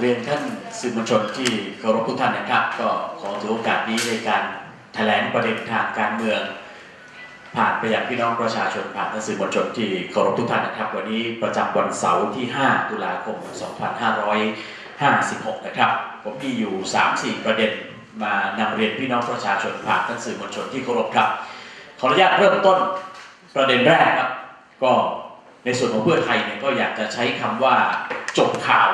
เรียนท่านสื่อมวลชนที่เคารพทุกท่านนะครับ ก็ขอถือโอกาสนี้ในการแถลงประเด็นทางการเมือง ผ่านไปยังพี่น้องประชาชนผ่านท่านสื่อมวลชนที่เคารพทุกท่านนะครับ วันนี้ประจำวันเสาร์ที่ 5 ตุลาคม 2556 นะครับ ผมมีอยู่ 3-4 ประเด็นมานำเรียนพี่น้องประชาชนผ่านท่านสื่อมวลชนที่เคารพครับขออนุญาตเริ่มต้นประเด็นแรกครับ ก็ในส่วนของเพื่อไทยเนี่ยก็อยากจะใช้คำว่าจบข่าว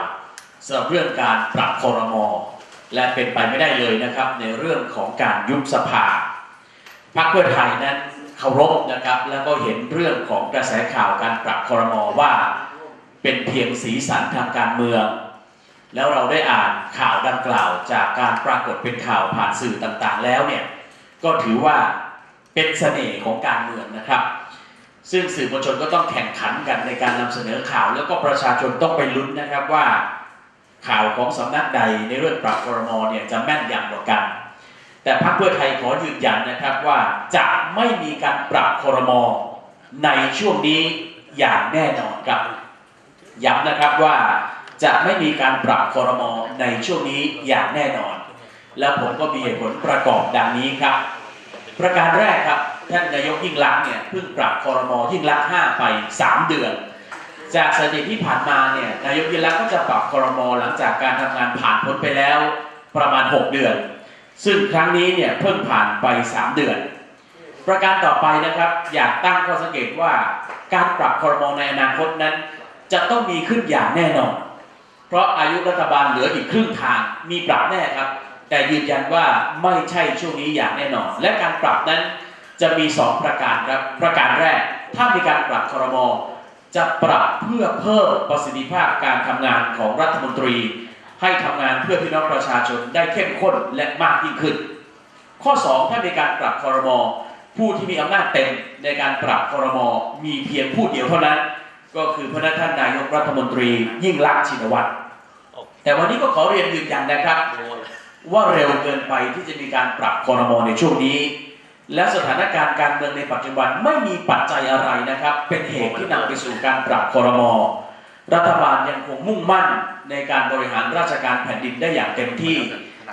สำหรับเรื่องการปรับคอรมอและเป็นไปไม่ได้เลยนะครับ ในเรื่องของการยุบสภาพรรคเพื่อไทยนั้นเคารพนะครับ แล้วก็เห็นเรื่องของกระแสข่าวการปรับคอรมอว่า เป็นเพียงสีสันทางการเมือง แล้วเราได้อ่านข่าวดังกล่าวจากการปรากฏเป็นข่าวผ่านสื่อต่างๆ แล้วเนี่ยก็ถือว่าเป็นเสน่ห์ของการเมืองนะครับ ซึ่งสื่อมวลชนก็ต้องแข่งขันกันในการนำเสนอข่าว แล้วก็ประชาชนต้องไปลุ้นนะครับว่า ข่าวของสำนักใดในเรื่องปรับครมเนี่ยจะแม่นยำกว่ากัน แต่พรรคเพื่อไทยขอยืนยันนะครับว่าจะไม่มีการปรับครมในช่วงนี้อย่างแน่นอนครับย้ำนะครับว่าจะไม่มีการปรับครมในช่วงนี้อย่างแน่นอน แล้วผมก็มีเหตุผลประกอบดังนี้ครับ ประการแรกครับท่านนายกยิ่งลักษณ์เนี่ยเพิ่งปรับคอรมอยิ่งลักษณ์5ไป 3 เดือน จากสถิติที่ผ่านมาเนี่ยนายกยิ่งลักษณ์ก็จะปรับคอรมอหลังจากการทำงานผ่านพ้นไปแล้วประมาณ 6 เดือน ซึ่งครั้งนี้เนี่ยเพิ่งผ่านไป 3 เดือน ประการต่อไปนะครับ อยากตั้งข้อสังเกตว่าการปรับคอรมอในอนาคตนั้น จะต้องมีขึ้นอย่างแน่นอน เพราะอายุรัฐบาลเหลืออีกครึ่งทางมีปรับแน่ครับ แต่ยืนยันว่าไม่ใช่ช่วงนี้อย่างแน่นอน และการปรับนั้นจะมี 2 ประการครับประการแรก ถ้ามีการปรับครม จะปรับเพื่อเพิ่มประสิทธิภาพการทำงานของรัฐมนตรี ให้ทำงานเพื่อพี่น้องประชาชนได้เข้มข้นและมากยิ่งขึ้น ข้อ 2 ถ้ามีการปรับคอรมอผู้ที่มีอำนาจเต็มในการปรับคอรมอมีเพียงผู้เดียวเท่านั้น ก็คือพระท่านนายกรัฐมนตรียิ่งลักษณ์ชินวัตรแต่วันนี้ก็ขอเรียนยืนยันนะครับ ว่าเร็วเกินไปที่จะมีการปรับคอรมอในช่วงนี้ และสถานการณ์การเมืองในปัจจุบันไม่มีปัจจัยอะไรนะครับ เป็นเหตุที่นำไปสู่การปรับคอรมอรัฐบาลยังคงมุ่งมั่นในการบริหารราชการแผ่นดินได้อย่างเต็มที่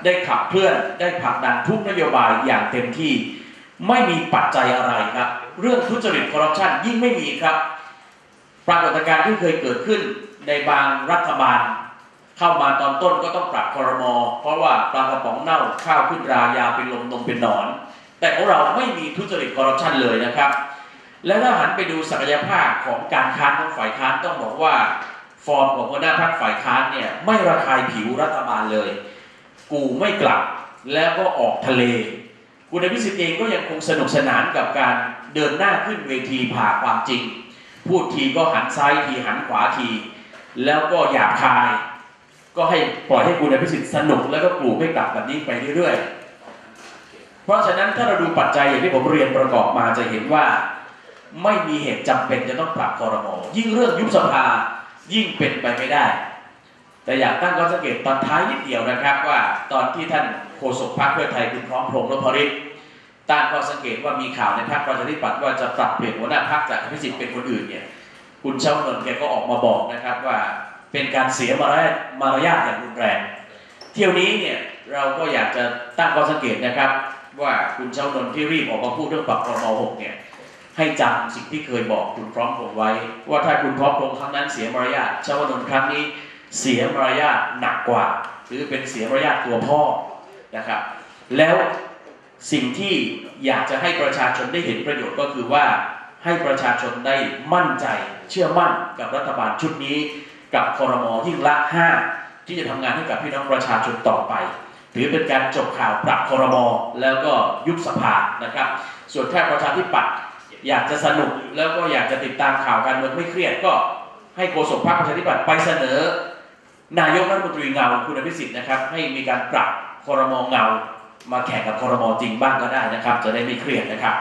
ได้ขับเคลื่อนได้ผลักดันทุกนโยบายอย่างเต็มที่ ไม่มีปัจจัยอะไรครับ เรื่องทุจริตคอร์รัปชันยิ่งไม่มีครับ ปรากฏการณ์ที่เคยเกิดขึ้นในบางรัฐบาล เข้ามาตอนต้นก็ต้องปรับคอรมอเพราะว่าปลากระป๋องเน่าข้าวขึ้นรายาเป็นลมนมเป็นหนอน แต่ของเราไม่มีทุจริตคอร์รัปชันเลยนะครับ และถ้าหันไปดูศักยภาพของการค้านของฝ่ายค้านต้องบอกว่า ฟอร์มของหัวหน้าพรรคฝ่ายค้านเนี่ยไม่ระคายผิวรัฐบาลเลย กูไม่กลับแล้วก็ออกทะเล คุณอภิสิทธิ์เองก็ยังคงสนุกสนานกับการเดินหน้าขึ้นเวทีผ่าความจริง พูดทีก็หันซ้ายทีหันขวาที แล้วก็หยาบคาย ก็ให้ปล่อยให้คุณอภิสิทธิ์สนุกแล้วก็ปลูกให้กลับแบบนี้ไปเรื่อยๆ ราะฉะนั้นถ้าเราดูปัจจัยอย่างที่ผมเรียนประกอบมาจะเห็นว่า ไม่มีเหตุจำเป็นจะต้องปรับคอรมอยิ่งเรื่องยุบสภายิ่งเป็นไปไม่ได้ แต่อยากตั้งข้อสังเกตตอนท้ายนิดเดียวนะครับว่า ตอนที่ท่านโฆษกพรรคเพื่อไทยคุณพร้อมพงษ์นพฤทธิ์ตั้งข้อสังเกตว่ามีข่าวในพรรคประชาธิปัตย์ว่าจะปรับเปลี่ยนหัวหน้าพรรคจากอภิสิทธิ์เป็นคนอื่นเนี่ยคุณเช้านนท์แกก็ออกมาบอกนะครับว่าเป็นการเสียมารยาทมารยาทอย่างรุนแรง เที่ยวนี้เนี่ยเราก็อยากจะตั้งข้อสังเกตนะครับ ว่าคุณเช้านนท์ที่รีบออกมาพูดเรื่องปรับครมหกเนี่ยให้จำสิ่งที่เคยบอกคุณพร้อมพงไว้ ว่าถ้าคุณพร้อมพงครั้งนั้นเสียมารยาทเช้านนท์ครั้งนี้เสียมารยาทหนักกว่า หรือเป็นเสียมารยาทตัวพ่อนะครับ แล้วสิ่งที่อยากจะให้ประชาชนได้เห็นประโยชน์ก็คือว่าให้ประชาชนได้มั่นใจเชื่อมั่นกับรัฐบาลชุดนี้ กับคอรมอที่ละห้าที่จะทำงานให้กับพี่น้องประชาชนต่อไป ถือเป็นการจบข่าวปรับคอรมอแล้วก็ยุบสภานะครับ ส่วนแค่ประชาธิปัตย์อยากจะสนุกแล้วก็อยากจะติดตามข่าวการเมืองไม่เครียดก็ให้โฆษกพรรคประชาธิปัตย์ไปเสนอ นายกรัฐมนตรีเงาคุณอภิสิทธิ์นะครับให้มีการปรับคอรมอเงา มาแข่งกับคอรมอจริงบ้างก็ได้นะครับ จะได้ไม่เครียดนะครับ